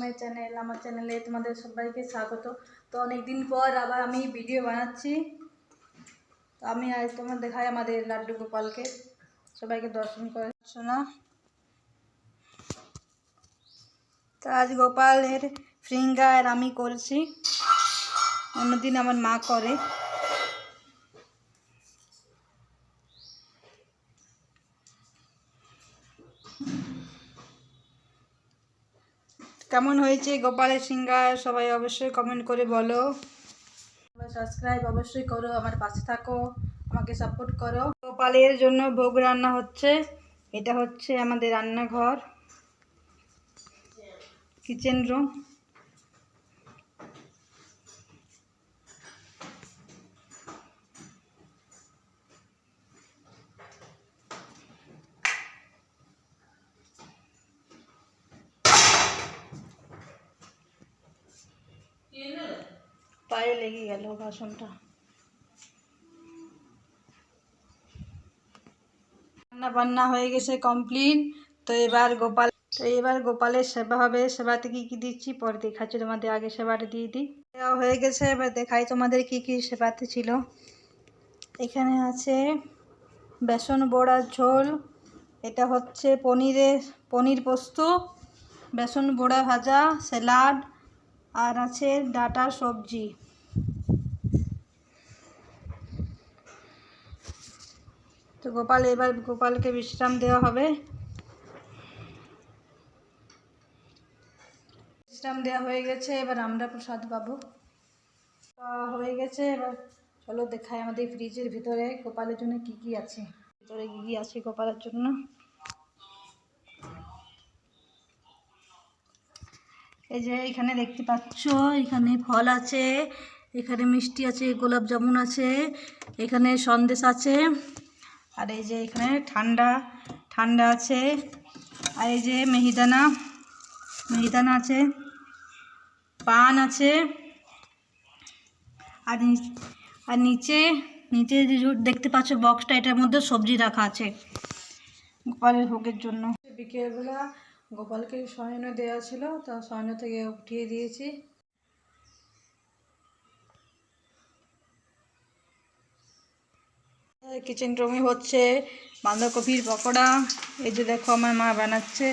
My channel আমার চ্যানেলে তোমাদের সবাইকে স্বাগত। তো অনেক দিন পর আবার আমি ভিডিও বানাচ্ছি। তো আমি আজ তোমার দেখাই আমাদের লাড্ডু গোপালকে। সবাইকে দর্শন করে শোনা তো আজ গোপালের ফিঙ্গার আমি করছি। অন্যদিন আমার মা করে। কেমন হয়েছে? গোপালের সিঙ্গার সবাই অবশ্যই কমেন্ট করে বলো। সাবস্ক্রাইব অবশ্যই করো, আমার পাশে থাকো, আমাকে সাপোর্ট করো। গোপালের জন্য ভোগ রান্না হচ্ছে। এটা হচ্ছে আমাদের রান্নাঘর। কিচেন রুম পায়ে লেগে গেল বাসনটা রান্না বান্না হয়ে গেছে কমপ্লিট। তো এবার গোপাল, তো এবার গোপালের সেবা হবে। সেবাতে কি কি দিচ্ছি? পরে দেখাচ্ছি তোমাদের আগে সেবাটা দিয়ে দিই। হয়ে গেছে, এবার দেখাই তোমাদের কি কি সেবাতে ছিল। এখানে আছে বেসন বড়ার ঝোল, এটা হচ্ছে পনিরের, পনির পোস্ত, বেসন বড়া ভাজা, স্যালাড, আর আছে ডাটা সবজি। তো গোপাল, এবার গোপালকে বিশ্রাম দেওয়া হবে। বিশ্রাম দেওয়া হয়ে গেছে, এবার আমরা প্রসাদ পাবো। হয়ে গেছে, এবার চলো দেখাই আমাদের ফ্রিজের ভিতরে গোপালের জন্য কি কি আছে। ভিতরে কি কি আছে গোপালের জন্য? এই যে এখানে দেখতে পাচ্ছ, এখানে ফল আছে, এখানে মিষ্টি আছে, গোলাপ জামুন আছে, এখানে সন্দেশ আছে। আর এই যে এখানে ঠান্ডা ঠান্ডা আছে। আর এই যে মিহিদানা মিহিদানা আছে, পান আছে। আর আর নিচে নিচে যে দেখতে পাচ্ছ বক্সটা, এটার মধ্যে সবজি রাখা আছে গোপালের ভোগের জন্য। বিকেলবেলা গোপালকে শয়নে দেওয়া ছিল, তা শয়ন থেকে উঠিয়ে দিয়েছি। কিচেন রুমে হচ্ছে বাঁধাকপির পকোড়া। এই যে দেখো আমার মা বানাচ্ছে।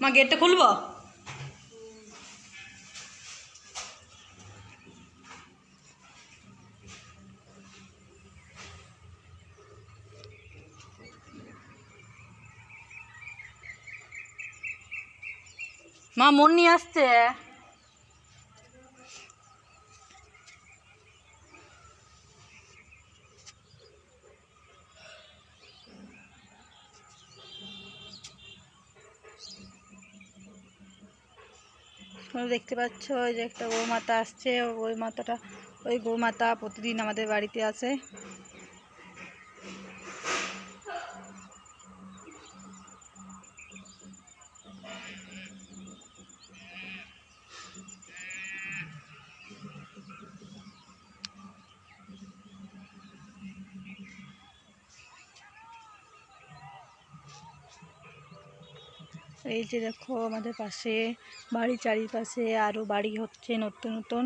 মা গেটটা খুলবো? মা মন নিয়ে আসছে দেখতে পাচ্ছ ওই যে একটা গৌ মাতা আসছে। ওই মাতাটা ওই গৌ মাতা প্রতিদিন আমাদের বাড়িতে আসে। এই যে দেখো আমাদের পাশে বাড়ির চারিপাশে আরও বাড়ি হচ্ছে নতুন নতুন।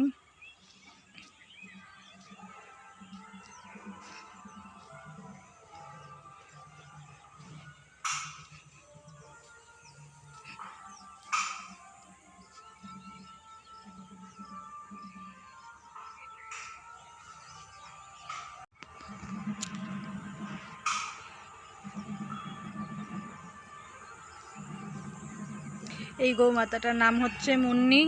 এই গৌ মাতাটার নাম হচ্ছে মুন্নি।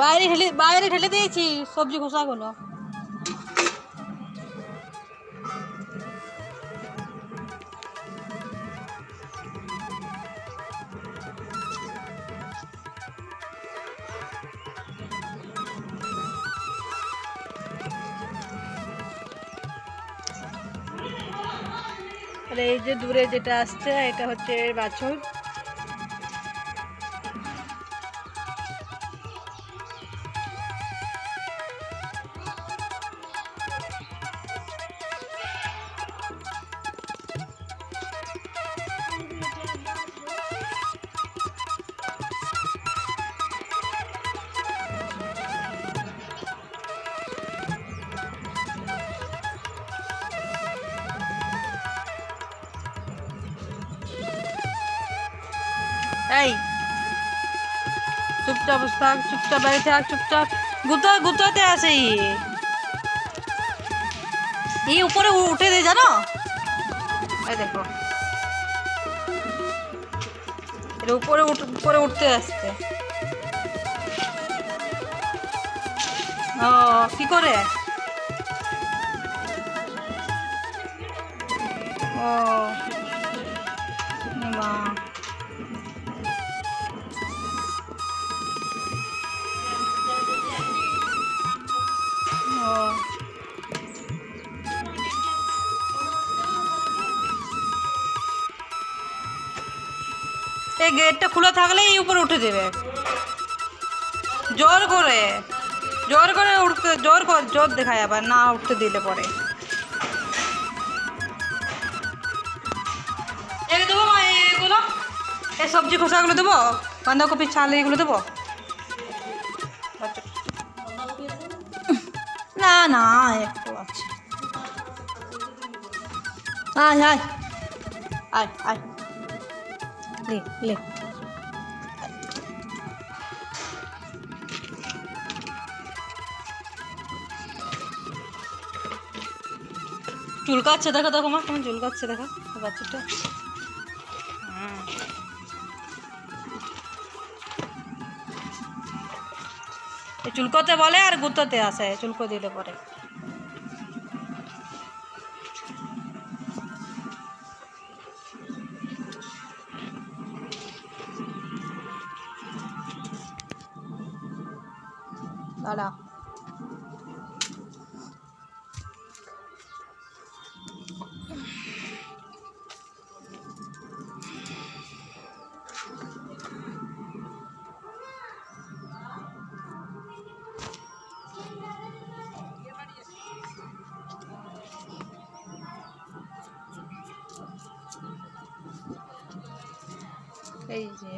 বাইরে ঢেলে বাইরে ঢেলে দিয়েছি সবজি খোসাগুলো। এই যে দূরে যেটা আসছে এটা হচ্ছে বাছর। এই। চুপচাপ থাক চুপচাপ বাড়ি থাক, চুপচাপ। গুতো, গুতোতে আসে ই। উপরে উঠে দে, জানো? এই দেখো। এর উপরে উপরে উঠতে আসছে। ও, কি করে? ও। এই গেটটা খোলা থাকলে এই উপরে উঠে দেবে জোর করে জোর করে উঠতে, জোর কর, জোর দেখায় আবার, না উঠতে দিলে পরে। দেবো এগুলো? এই সবজি খোসাগুলো দেবো? বাঁধাকপি ছাল এগুলো দেবো। না না, একটু আছে। আয় আয়। আয় আয়। লে লে। চুলকাচ্ছে, দেখো দেখো, মা, কেমন চুলকাচ্ছে, দেখো বাচ্চাটা। এই চুলকোতে বলে আর গুঁতোতে আসে, চুলকো দিলে পরে। দাঁড়া এই যে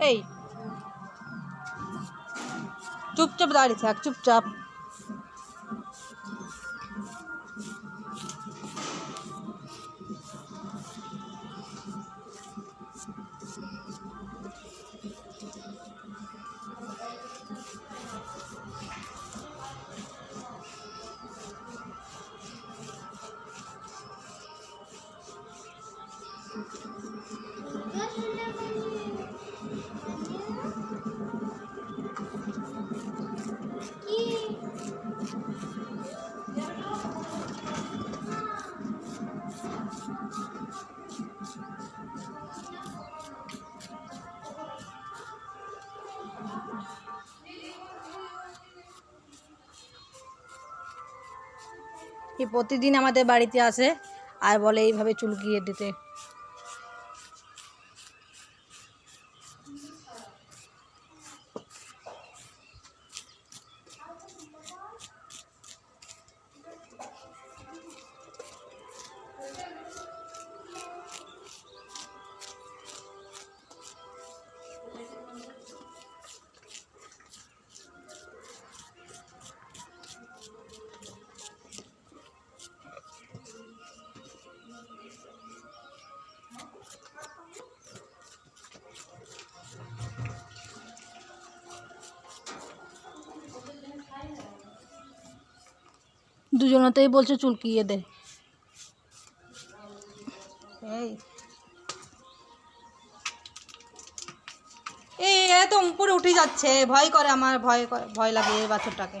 এই চুপচাপ দাঁড়িয়ে থাক চুপচাপ কি প্রতিদিন আমাদের বাড়িতে আসে আর বলে এইভাবে চুলকিয়ে দিতে। দুজনতেই বলছে চুলকিয়ে দে। এই। এ তো উপরে উঠে যাচ্ছে, ভয় করে আমার, ভয় ভয় লাগে এই বাছুরটাকে।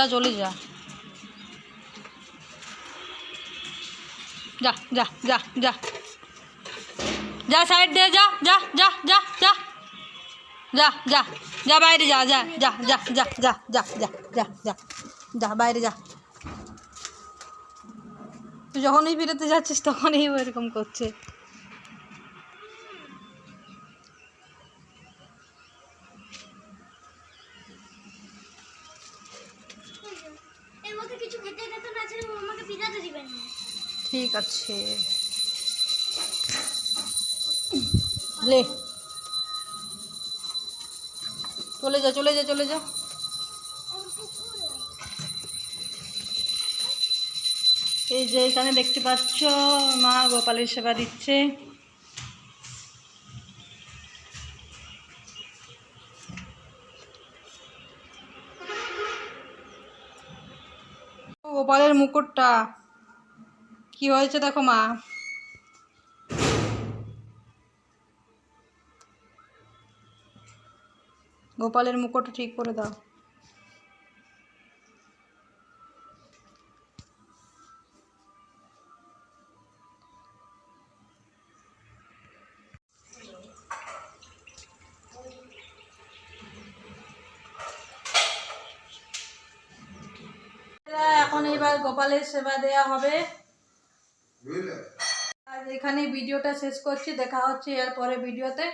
যা চলে যা যা যা যা যা সাইড দে যা যা যা যা যা যা যা যা বাইরে যা যা যা যা যা যা যা যা যা যা যা বাইরে যা তুই যখনই বেরোতে যাচ্ছিস তখনই এরকম করছে ঠিক আছে। লে। চলে যা চলে যা চলে যা। এই যে এখানে দেখতে পাচ্ছ, মা গোপালের সেবা দিচ্ছে। গোপালের মুকুটটা। কি হয়েছে দেখো মা। গোপালের মুকুটটা ঠিক করে দাও। এখন এবার গোপালের সেবা দেয়া হবে। আর এখানে ভিডিওটা শেষ করছি। দেখা হচ্ছে এর পরে ভিডিওতে।